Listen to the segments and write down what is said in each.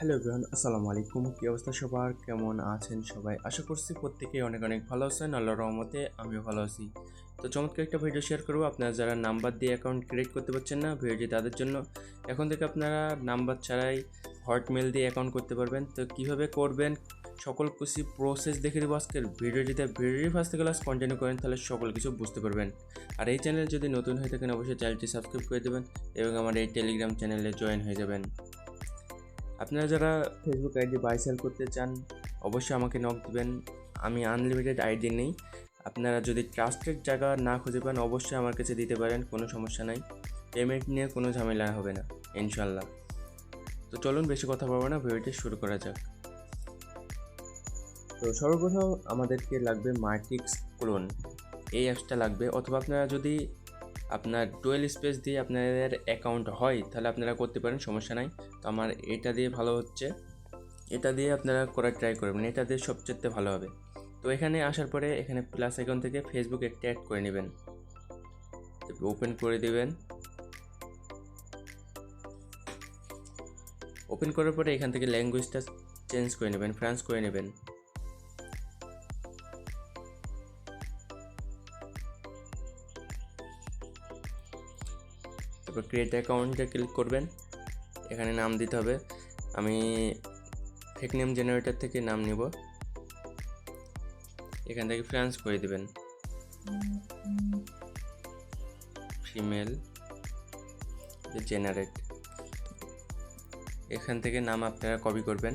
Hello everyone, আসসালামু আলাইকুম। কি অবস্থা সবার? কেমন আছেন সবাই? আশা করছি প্রত্যেকেই অনেক অনেক ভালো আছেন। আল্লাহর রহমতে আমিও ভালো আছি। তো চমৎকার একটা ভিডিও শেয়ার করব। আপনারা যারা নাম্বার দিয়ে অ্যাকাউন্ট ক্রিয়েট করতে পারছেন না ভিডিওটি তাদের জন্য। এখন থেকে আপনারা নাম্বার ছাড়াই হটমেল দিয়ে অ্যাকাউন্ট করতে পারবেন। তো কীভাবে করবেন? সকল কিছু প্রসেস দেখে দেবো আজকের ভিডিওটিতে ভিডিওটি ফার্স্ট থেকে ক্লাস কন্টিনিউ করেন, তাহলে সকল কিছু বুঝতে পারবেন। আর এই চ্যানেল যদি নতুন হয়ে থাকেন, অবশ্যই চ্যানেলটি সাবস্ক্রাইব করে দেবেন এবং আমার এই টেলিগ্রাম চ্যানেলে জয়েন হয়ে যাবেন। আপনারা যারা ফেসবুক আইডি বাই সেল করতে চান, অবশ্যই আমাকে নক দিবেন। আমি আনলিমিটেড আইডি নেই। আপনারা যদি ট্রাস্টেড জায়গা না খুঁজে পান, অবশ্যই আমার কাছে দিতে পারেন, কোনো সমস্যা নাই। পেমেন্ট নিয়ে কোনো ঝামেলা হবে না ইনশাল্লাহ তো চলুন, বেশি কথা বলব না, ভিডিওটি শুরু করা যাক। তো সর্বপ্রথম আমাদেরকে লাগবে মার্টিক্স ক্লোন এই অ্যাপসটা লাগবে। অথবা আপনারা যদি আপনার টুয়েল স্পেস দিয়ে আপনাদের অ্যাকাউন্ট হয়, তাহলে আপনারা করতে পারেন, সমস্যা নাই। তো আমার এটা দিয়ে ভালো হচ্ছে। এটা দিয়ে আপনারা করার ট্রাই করবেন, এটা দিয়ে সবচেয়ে ভালো হবে। তো এখানে আসার পরে এখানে প্লাস অ্যাকাউন্ট থেকে ফেসবুক একটা অ্যাড করে নেবেন। ওপেন করে দেবেন। ওপেন করার পরে এখান থেকে ল্যাঙ্গুয়েজটা চেঞ্জ করে নেবেন ফ্রান্স করে নেবেন। তারপর ক্রিয়েট অ্যাকাউন্টে ক্লিক করবেন। এখানে নাম দিতে হবে। আমি ফেক নেম জেনারেটর থেকে নাম নিব। এখান থেকে ফ্রান্স করে দেবেন। ফিমেল জেনারেট এখান থেকে নাম আপনারা কপি করবেন।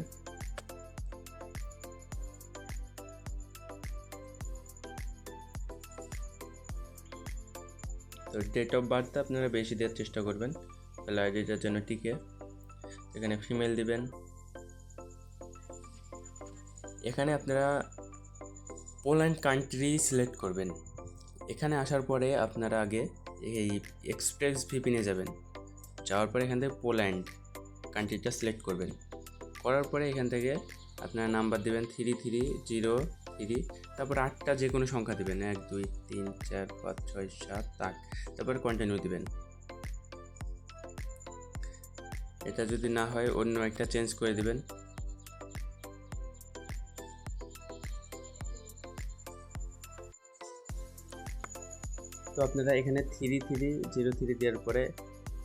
তো ডেট অফ বার্থ আপনারা বেশি দেওয়ার চেষ্টা করবেন। তাহলে আইডিটার জন্য টিকে। এখানে ফিমেল দিবেন। এখানে আপনারা পোল্যান্ড কান্ট্রি সিলেক্ট করবেন। এখানে আসার পরে আপনারা আগে এই এক্সপ্রেস ভিপিনে যাবেন। যাওয়ার পরে এখান থেকে পোল্যান্ড কান্ট্রিটা সিলেক্ট করবেন। করার পরে এখান থেকে আপনারা নাম্বার দেবেন থ্রি থ্রি জিরো থ্রি তারপর আটটা যে কোনো সংখ্যা দেবেন, এক, দুই, তিন, চার, পাঁচ, ছয়, সাত, আট, তারপর কন্টিনিউ দেবেন। এটা যদি না হয় অন্য একটা চেঞ্জ করে দেবেন। তো আপনারা এখানে থ্রি থ্রি জিরো থ্রি দেওয়ার পরে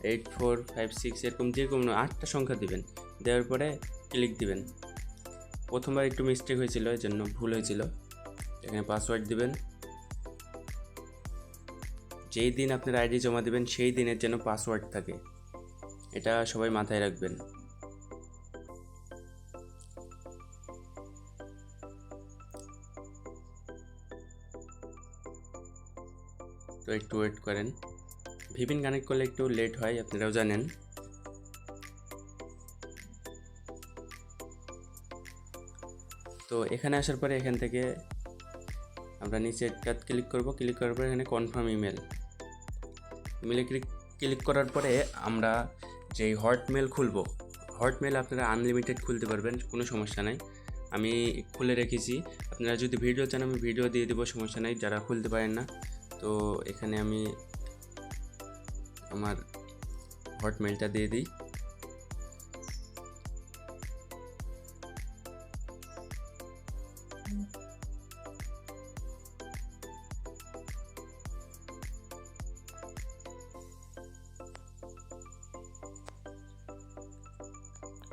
এইট ফোর ফাইভ সিক্স এরকম যে কোনো আটটা সংখ্যা দিবেন। দেওয়ার পরে ক্লিক দিবেন। প্রথমবার একটু মিস্টেক হয়েছিল এর জন্য ভুল হয়েছিল। এখানে পাসওয়ার্ড দিবেন। যেই দিন আপনার আইডি জমা দেবেন, সেই দিনের যেন পাসওয়ার্ড থাকে। এটা সবাই মাথায় রাখবেন। তো একটু ওয়েট করেন। ভিপিন কানেক্ট করলে একটু লেট হয়, আপনারাও জানেন। এখানে আসার পরে এখান থেকে আমরা নিচে একটা ক্লিক করব ক্লিক করার পরে এখানে কনফার্ম ইমেল ইমেলে ক্লিক ক্লিক করার পরে আমরা যেই হটমেল খুলব হটমেল আপনারা আনলিমিটেড খুলতে পারবেন, কোনো সমস্যা নাই। আমি খুলে রেখেছি, আপনারা যদি ভিডিও চান, আমি ভিডিও দিয়ে দেবো, সমস্যা নাই, যারা খুলতে পারেন না। তো এখানে আমি আমার হটমেলটা দিয়ে দিই।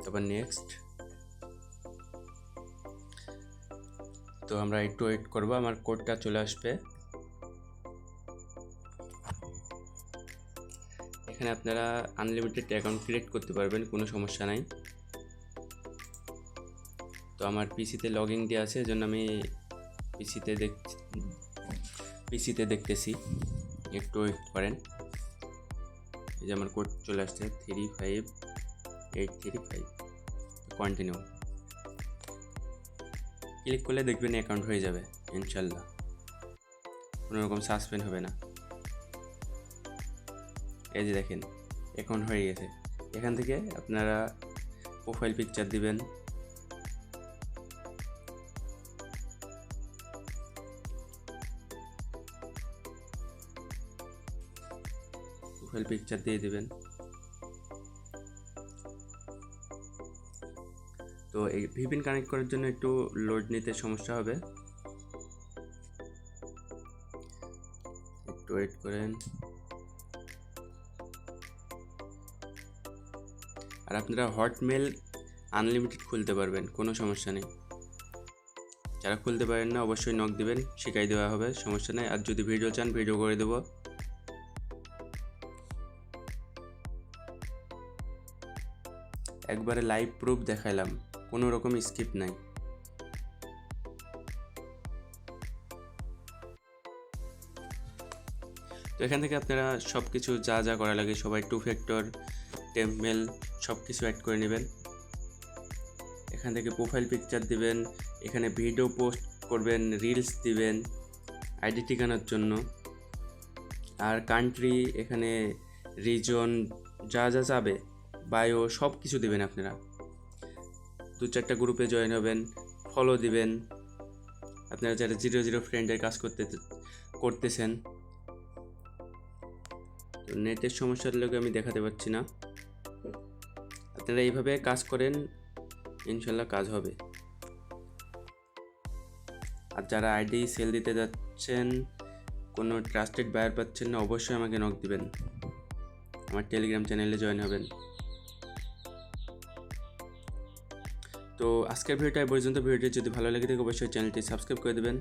তারপর নেক্সট তো আমরা একটু ওয়েট করব, আমার কোডটা চলে আসবে। এখানে আপনারা আনলিমিটেড অ্যাকাউন্ট ক্রিয়েট করতে পারবেন, কোনো সমস্যা নাই। তো আমার পিসিতে লগ ইন দেওয়া আছে, এজন্য আমি পিসিতে দেখ পিসিতে দেখতেছি। একটু ওয়েট করেন। এই যে আমার কোড চলে আসছে three five eight three five continue click করলে দেখবেন অ্যাকাউন্ট হয়ে যাবে ইনশাল্লাহ কোনো রকম সাসপেন্ড হবে না। এই যে দেখেন অ্যাকাউন্ট হয়ে গেছে। এখান থেকে আপনারা প্রোফাইল পিকচার দিবেন। প্রোফাইল পিকচার দিয়ে দিবেন। তো এই ভিপিন কানেক্ট করার জন্য একটু লোড নিতে সমস্যা হবে। একটু ওয়েট করেন। আর আপনারা হটমেল আনলিমিটেড খুলতে পারবেন, কোনো সমস্যা নেই। যারা খুলতে পারেন না, অবশ্যই নক দিবেন, শিখাই দেওয়া হবে, সমস্যা নেই। আর যদি ভিডিও চান ভিডিও করে দেবো। একবারে লাইভ প্রুফ দেখাইলাম। কোনো রকম স্কিপ নাই। তো এখান থেকে আপনারা সব কিছু যা যা করা লাগে সবাই টু ফ্যাক্টর টেম্পমেল সব কিছু অ্যাড করে নেবেন। এখান থেকে প্রোফাইল পিকচার দিবেন, এখানে ভিডিও পোস্ট করবেন রিলস দিবেন আইডি ঠিকানার জন্য। আর কান্ট্রি এখানে রিজন যা যা যাবে বায়ো সব কিছু দেবেন আপনারা। দু চারটা গ্রুপে জয়েন হবেন ফলো দিবেন। আপনারা যারা জিরো জিরো ফ্রেন্ডের কাজ করতে, করতেছেন। নেটের সমস্যার লোক আমি দেখাতে পারছি না। আপনারা এইভাবে কাজ করেন, ইনশাল্লাহ কাজ হবে। আর যারা আইডি সেল দিতে যাচ্ছেন, কোনো ট্রাস্টেড বায়ার পাচ্ছেন না, অবশ্যই আমাকে নক দিবেন। আমার টেলিগ্রাম চ্যানেলে জয়েন হবেন। তো আজকের ভিডিওটা এই পর্যন্ত। ভিডিওটি যদি ভালো লাগে থাকে, অবশ্যই চ্যানেলটি সাবস্ক্রাইব করে দেবেন।